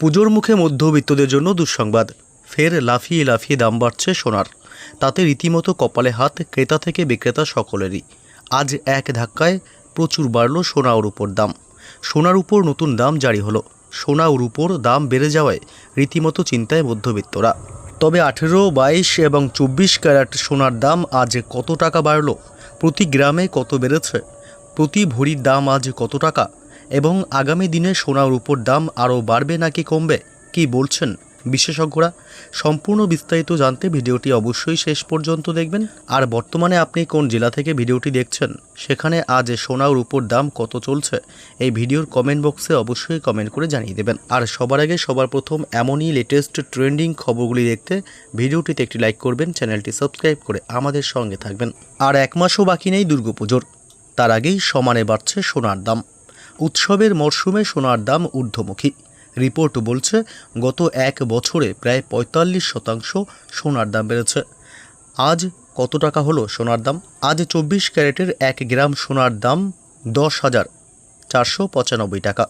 পুজোর মুখে মধ্যবিত্তদের জন্য দুঃসংবাদ। ফের লাফিয়ে লাফিয়ে দাম বাড়ছে সোনার। তাতে রীতিমতো কপালে হাত ক্রেতা থেকে বিক্রেতা সকলেরই। আজ এক ধাক্কায় প্রচুর বাড়ল সোনা ওর উপর দাম। সোনার উপর নতুন দাম জারি হলো। সোনা ওর উপর দাম বেড়ে যাওয়ায় রীতিমতো চিন্তায় মধ্যবিত্তরা। তবে আঠেরো, বাইশ এবং চব্বিশ ক্যারেট সোনার দাম আজ কত টাকা বাড়লো? প্রতি গ্রামে কত বেড়েছে? প্রতি ভরির দাম আজ কত টাকা? এবং আগামী দিনে সোনার রূপোর দাম আরও বাড়বে নাকি কমবে, কি বলছেন বিশেষজ্ঞরা? সম্পূর্ণ বিস্তারিত জানতে ভিডিওটি অবশ্যই শেষ পর্যন্ত দেখবেন। আর বর্তমানে আপনি কোন জেলা থেকে ভিডিওটি দেখছেন, সেখানে আজ সোনার উপর দাম কত চলছে, এই ভিডিওর কমেন্ট বক্সে অবশ্যই কমেন্ট করে জানিয়ে দেবেন। আর সবার আগে সবার প্রথম এমনই লেটেস্ট ট্রেন্ডিং খবরগুলি দেখতে ভিডিওটিতে একটি লাইক করবেন, চ্যানেলটি সাবস্ক্রাইব করে আমাদের সঙ্গে থাকবেন। আর এক মাসও বাকি নেই দুর্গাপুজোর তার আগেই সমানে বাড়ছে সোনার দাম। উৎসবের মরশুমে সোনার দাম ঊর্ধ্বমুখী। রিপোর্ট বলছে, গত এক বছরে প্রায় পঁয়তাল্লিশ শতাংশ সোনার দাম বেড়েছে। আজ কত টাকা হলো সোনার দাম? আজ চব্বিশ ক্যারেটের এক গ্রাম সোনার দাম দশ হাজার চারশো পঁচানব্বই টাকা।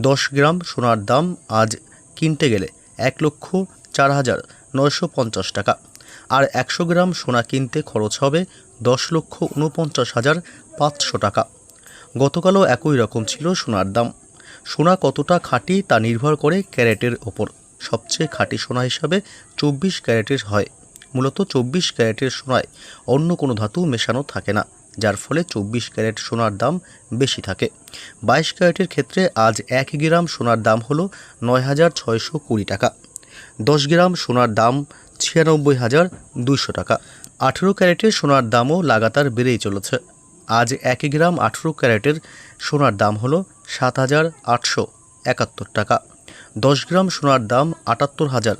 দশ গ্রাম সোনার দাম আজ কিনতে গেলে এক লক্ষ চার হাজার নয়শো পঞ্চাশ টাকা। আর একশো গ্রাম সোনা কিনতে খরচ হবে দশ লক্ষ উনপঞ্চাশ হাজার পাঁচশো টাকা। গতকালও একই রকম ছিল সোনার দাম। সোনা কতটা খাঁটি তা নির্ভর করে ক্যারেটের ওপর। সবচেয়ে খাঁটি সোনা হিসাবে চব্বিশ ক্যারেটের হয়। মূলত চব্বিশ ক্যারেটের সোনায় অন্য কোনো ধাতু মেশানো থাকে না, যার ফলে চব্বিশ ক্যারেট সোনার দাম বেশি থাকে। বাইশ ক্যারেটের ক্ষেত্রে আজ এক গ্রাম সোনার দাম হলো নয় হাজার ছয়শো কুড়ি টাকা। দশ গ্রাম সোনার দাম ছিয়ানব্বই হাজার দুইশো টাকা। আঠেরো ক্যারেটের সোনার দামও লাগাতার বেড়েই চলেছে। আজ এক গ্রাম আঠেরো ক্যারেটের সোনার দাম হল সাত হাজার আটশো একাত্তর টাকা। দশ গ্রাম সোনার দাম আটাত্তর হাজার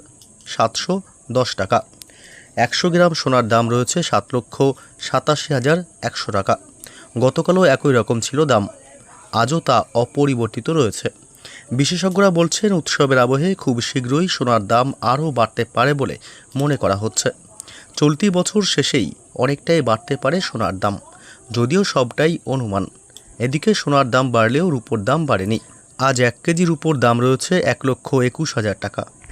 সাতশো দশ টাকা। একশো গ্রাম সোনার দাম রয়েছে সাত লক্ষ সাতাশি হাজার একশো টাকা। গতকালও একই রকম ছিল দাম। আজও তা অপরিবর্তিত রয়েছে। বিশেষজ্ঞরা বলছেন, উৎসবের আবহে খুব শীঘ্রই সোনার দাম আরও বাড়তে পারে বলে মনে করা হচ্ছে। চলতি বছর শেষেই অনেকটাই বাড়তে পারে সোনার দাম। যদিও সবটাই অনুমান। এদিকে সোনার দাম বাড়লেও রুপোর দাম বাড়েনি। আজ এক কেজি রুপোর দাম রয়েছে এক লক্ষ একুশ হাজার টাকা।